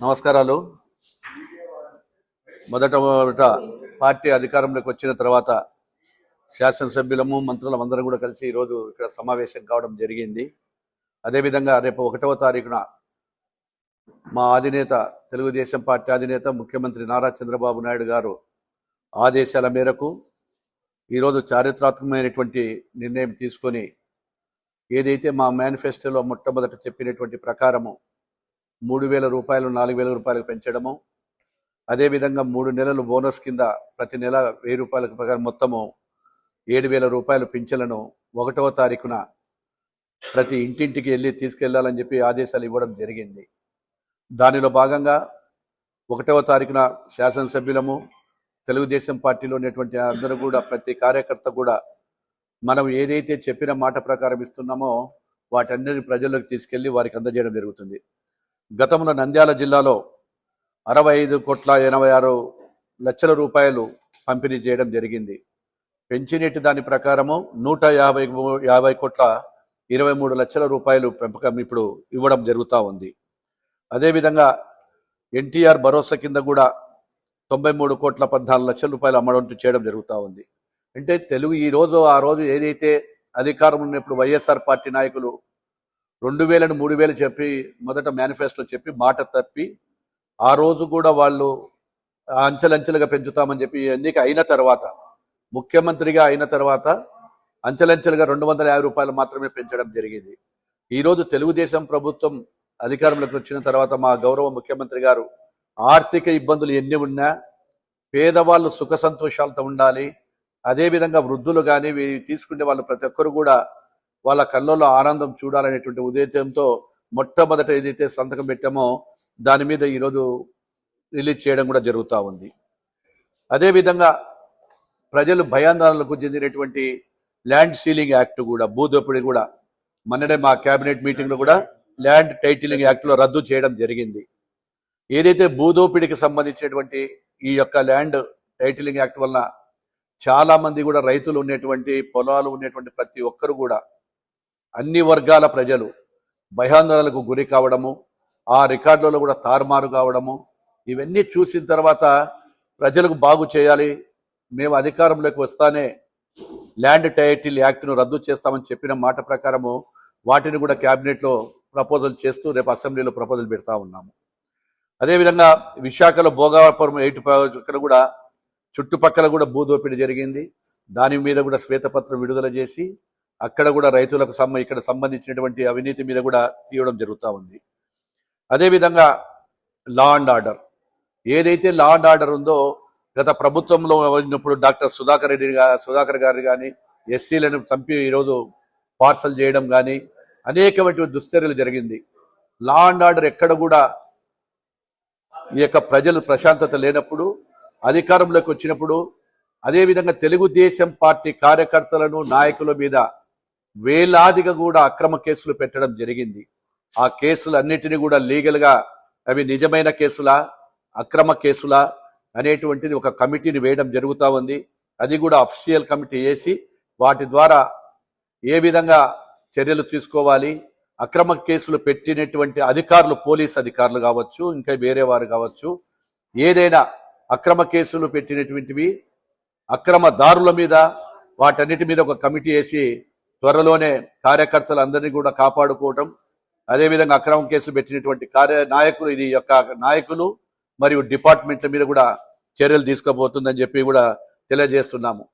నమస్కారాలు. మొదట మొదట పార్టీ అధికారంలోకి వచ్చిన తర్వాత శాసనసభ్యులము మంత్రులం అందరం కూడా కలిసి ఈరోజు ఇక్కడ సమావేశం కావడం జరిగింది. అదేవిధంగా రేపు ఒకటవ తారీఖున మా అధినేత తెలుగుదేశం పార్టీ అధినేత ముఖ్యమంత్రి నారా చంద్రబాబు నాయుడు గారు ఆదేశాల మేరకు ఈరోజు చారిత్రాత్మకమైనటువంటి నిర్ణయం తీసుకొని ఏదైతే మా మేనిఫెస్టోలో మొట్టమొదట చెప్పినటువంటి ప్రకారము మూడు వేల రూపాయలు నాలుగు వేల రూపాయలకు పెంచడము. అదేవిధంగా మూడు నెలలు బోనస్ కింద ప్రతి నెల వెయ్యి రూపాయలకు ప్రకారం మొత్తము ఏడు వేల రూపాయలు పింఛలను ఒకటవ తారీఖున ప్రతి ఇంటింటికి వెళ్ళి తీసుకెళ్ళాలని చెప్పి ఆదేశాలు ఇవ్వడం జరిగింది. దానిలో భాగంగా ఒకటవ తారీఖున శాసనసభ్యులము తెలుగుదేశం పార్టీలో ఉన్నటువంటి అందరూ కూడా ప్రతి కార్యకర్త కూడా మనం ఏదైతే చెప్పిన మాట ప్రకారం ఇస్తున్నామో వాటన్నిటిని ప్రజల్లోకి తీసుకెళ్ళి వారికి అందజేయడం జరుగుతుంది. గతంలో నంద్యాల జిల్లాలో అరవై ఐదు కోట్ల ఎనభై ఆరు లక్షల రూపాయలు పంపిణీ చేయడం జరిగింది. పెంచినట్టు దాని ప్రకారము నూట యాభై యాభై కోట్ల ఇరవై మూడు లక్షల రూపాయలు పెంపకం ఇప్పుడు ఇవ్వడం జరుగుతూ ఉంది. అదేవిధంగా ఎన్టీఆర్ భరోసా కింద కూడా తొంభై మూడు కోట్ల పద్నాలుగు లక్షల రూపాయలు అమ్మడం చేయడం జరుగుతూ ఉంది. అంటే తెలుగు ఈ రోజు ఆ రోజు ఏదైతే అధికారం ఉన్నప్పుడు వైఎస్ఆర్ పార్టీ నాయకులు రెండు వేలను మూడు వేలు చెప్పి మొదట మేనిఫెస్టో చెప్పి మాట తప్పి ఆ రోజు కూడా వాళ్ళు అంచెలంచెలుగా పెంచుతామని చెప్పి ఎన్నిక అయిన తర్వాత ముఖ్యమంత్రిగా అయిన తర్వాత అంచెలంచెలుగా రెండు వందల యాభై రూపాయలు మాత్రమే పెంచడం జరిగింది. ఈరోజు తెలుగుదేశం ప్రభుత్వం అధికారంలోకి వచ్చిన తర్వాత మా గౌరవ ముఖ్యమంత్రి గారు ఆర్థిక ఇబ్బందులు ఎన్ని ఉన్నా పేదవాళ్ళు సుఖ సంతోషాలతో ఉండాలి. అదేవిధంగా వృద్ధులు కానీ తీసుకునే వాళ్ళు ప్రతి ఒక్కరు కూడా వాళ్ళ కళ్ళల్లో ఆనందం చూడాలనేటువంటి ఉద్దేశంతో మొట్టమొదట ఏదైతే సంతకం పెట్టామో దాని మీద ఈరోజు రిలీజ్ చేయడం కూడా జరుగుతూ ఉంది. అదేవిధంగా ప్రజలు భయాందోళనలకు చెందినటువంటి ల్యాండ్ సీలింగ్ యాక్ట్ కూడా భూదోపిడి కూడా మొన్ననే మా కేబినెట్ మీటింగ్లో కూడా ల్యాండ్ టైటిలింగ్ యాక్ట్లో రద్దు చేయడం జరిగింది. ఏదైతే భూదోపిడికి సంబంధించినటువంటి ఈ యొక్క ల్యాండ్ టైటిలింగ్ యాక్ట్ వలన చాలామంది కూడా రైతులు ఉన్నటువంటి పొలాలు ఉన్నటువంటి ప్రతి ఒక్కరు కూడా అన్ని వర్గాల ప్రజలు భయాందోళనకు గురి కావడము ఆ రికార్డులలో కూడా తారుమారు కావడము ఇవన్నీ చూసిన తర్వాత ప్రజలకు బాగు చేయాలి మేము అధికారంలోకి వస్తానే ల్యాండ్ టైటిల్ యాక్ట్ను రద్దు చేస్తామని చెప్పిన మాట ప్రకారము వాటిని కూడా క్యాబినెట్లో ప్రపోజల్ చేస్తూ రేపు అసెంబ్లీలో ప్రపోజల్ పెడతా ఉన్నాము. అదేవిధంగా విశాఖలో భోగాపురం ఎయిట్ ఇక్కడ కూడా చుట్టుపక్కల కూడా భూదోపిడి జరిగింది. దాని మీద కూడా శ్వేతపత్రం విడుదల చేసి అక్కడ కూడా రైతులకు సమ్మ ఇక్కడ సంబంధించినటువంటి అవినీతి మీద కూడా తీయడం జరుగుతూ ఉంది. అదేవిధంగా లా అండ్ ఆర్డర్ ఏదైతే లా అండ్ ఆర్డర్ ఉందో గత ప్రభుత్వంలో ఉన్నప్పుడు డాక్టర్ సుధాకర్ రెడ్డి సుధాకర్ గారు కానీ ఎస్సీలను చంపి ఈరోజు పార్సల్ చేయడం కానీ అనేకమైన దుశ్చర్యలు జరిగింది. లా అండ్ ఆర్డర్ ఎక్కడ కూడా ఈ యొక్క ప్రజలు ప్రశాంతత లేనప్పుడు అధికారంలోకి వచ్చినప్పుడు అదేవిధంగా తెలుగుదేశం పార్టీ కార్యకర్తలను నాయకుల మీద వేలాదిగా కూడా అక్రమ కేసులు పెట్టడం జరిగింది. ఆ కేసులన్నిటినీ కూడా లీగల్గా అవి నిజమైన కేసులా అక్రమ కేసులా అనేటువంటిది ఒక కమిటీని వేయడం జరుగుతూ ఉంది. అది కూడా అఫీషియల్ కమిటీ వేసి వాటి ద్వారా ఏ విధంగా చర్యలు తీసుకోవాలి అక్రమ కేసులు పెట్టినటువంటి అధికారులు పోలీస్ అధికారులు కావచ్చు ఇంకా వేరే వారు కావచ్చు ఏదైనా అక్రమ కేసులు పెట్టినటువంటివి అక్రమ దారుల మీద వాటన్నిటి మీద ఒక కమిటీ వేసి త్వరలోనే కార్యకర్తలందరినీ కూడా కాపాడుకోవటం అదేవిధంగా అక్రమం కేసులు పెట్టినటువంటి కార్య నాయకులు ఇది యొక్క నాయకులు మరియు డిపార్ట్మెంట్ల మీద కూడా చర్యలు తీసుకోబోతుందని చెప్పి కూడా తెలియజేస్తున్నాము.